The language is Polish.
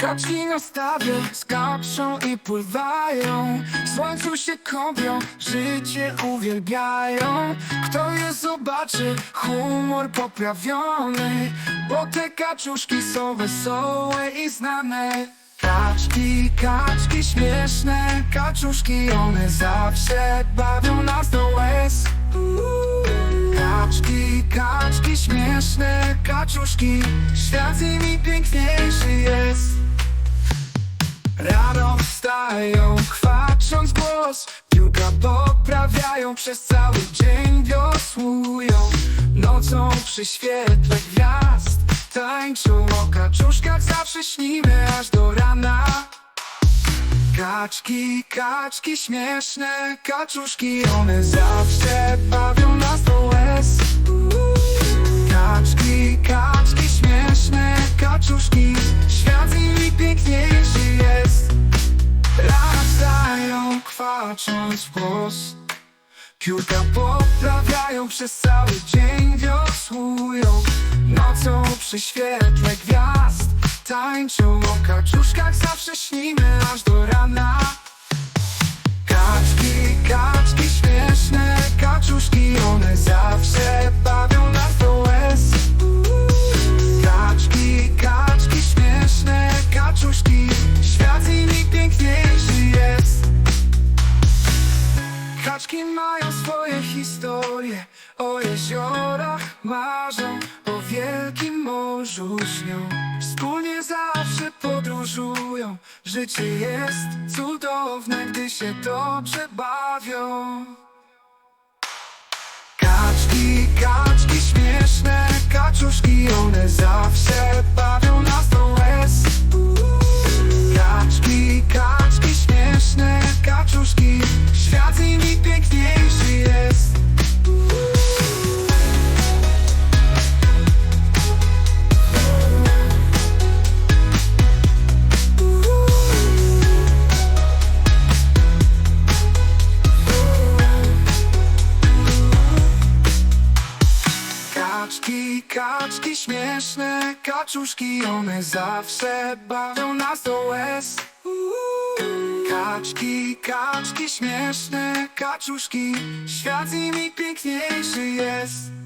Kaczki na stawie skaczą i pływają. W słońcu się kąpią, życie uwielbiają. Kto je zobaczy, humor poprawiony. Bo te kaczuszki są wesołe i znane. Kaczki, kaczki śmieszne Kaczuszki, one zawsze bawią nas do śmieszne Kaczuszki, świat nimi piękniejszy jest. Rano wstają, kwacząc głos. Piórka poprawiają, przez cały dzień wiosłują. Nocą przy świetle gwiazd Tańczą. O kaczuszkach, zawsze śnimy aż do rana. Kaczki, kaczki śmieszne Kaczuszki, one zawsze bawią nas do łez kwacząc w Piórka poprawiają, przez cały dzień wiosłują. Nocą przy świetle gwiazd Tańczą. O kaczuszkach, zawsze śnimy aż historie O jeziorach marzą O wielkim morzu śnią Wspólnie zawsze podróżują. Życie jest cudowne Gdy się dobrze bawią Kaczki, kaczki śmieszne Kaczuszki, one zawsze bawią nas do łez Kaczki, kaczki śmieszne Kaczuszki, świat z nimi piękniejszy jest